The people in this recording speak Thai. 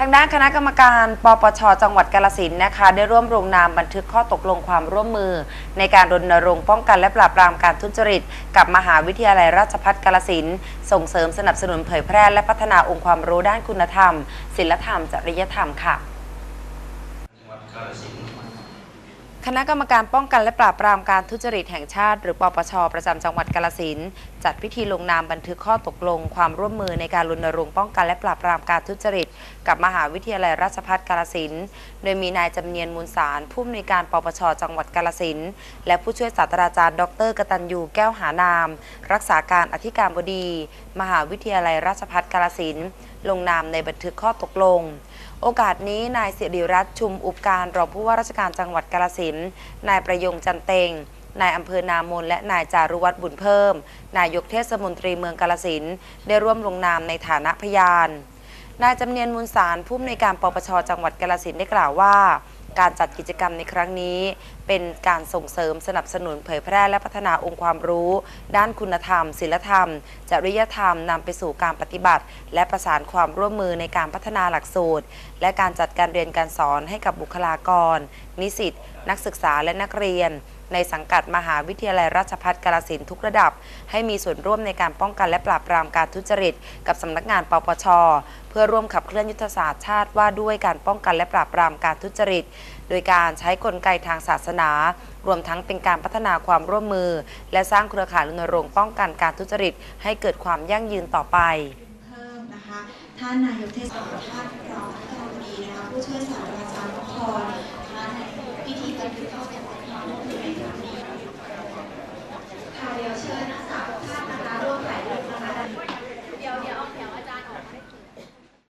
ทางด้านคณะกรรมการ ปปช จังหวัดกาลสินธุ์นะคะ ได้ร่วมลงนามบันทึกข้อตกลงความร่วมมือ ในการรณรงค์ป้องกันและปราบปรามการทุจริต กับมหาวิทยาลัยราชภัฏกาลสินธุ์ส่งเสริมสนับสนุนเผยแพร่และพัฒนาองค์ความรู้ด้านคุณธรรม ศิลธรรม จริยธรรมค่ะ จังหวัดกาฬสินธุ์ คณะกรรมการป้องกันและปราบปรามการทุจริตแห่งชาติ หรือปปช ประจำจังหวัดกาลสินจัดพิธีลงนามบันทึกข้อตกลง ความร่วมมือในการรณรงค์ป้องกันและปราบปรามการทุจริต กับมหาวิทยาลัยราชภัฏกาลสินโดยมีนายจำเนียนมูลสารผู้อำนวยการปปช จังหวัดกาลสินและผู้ช่วยศาสตราจารย์ ดรกตัญญูแก้วหานาม รักษาการอธิการบดี มหาวิทยาลัยราชภัฏกาลสินลงนามในบันทึกข้อตกลง โอกาสนี้นายสิริรัตน์ชุมอุปการรองผู้ว่าราชการจังหวัดกาลสินนายประยงจันเตงนายอำเภอนามนและนายจารุวัฒน์บุญเพิ่ม นายกเทศมนตรีเมืองกาลสินได้ร่วมลงนามในฐานะพยาน นายจำเนียนมูลสารผู้อำนวยการปปชจังหวัดกาลสินได้กล่าวว่า การจัดกิจกรรมในครั้งนี้ เป็นการส่งเสริมสนับสนุนเผยแพร่และพัฒนาองค์ความรู้ ด้านคุณธรรมศิลธรรม จริยธรรมนำไปสู่การปฏิบัติ และประสานความร่วมมือในการพัฒนาหลักสูตร และการจัดการเรียนการสอนให้กับบุคลากร นิสิต นักศึกษาและนักเรียน ในสังกัดมหาวิทยาลัยราชภัฏกาลสินทุกระดับ ให้มีส่วนร่วมในการป้องกันและปราบปรามการทุจริต กับสำนักงานปปช เพื่อร่วมขับเคลื่อนยุทธศาสตร์ชาติว่าด้วยการป้องกันและปราบปรามการทุจริต โดยการใช้กลไกทางศาสนา รวมทั้งเป็นการพัฒนาความร่วมมือ และสร้างเครือข่ายรณรงค์ป้องกันการทุจริต ให้เกิดความยั่งยืนต่อไปเพิ่มนะคะท่านนายกเทศมนตรีท่านรองรัฐมดีนะคะผู้ช่วยศาสตราจารย์พร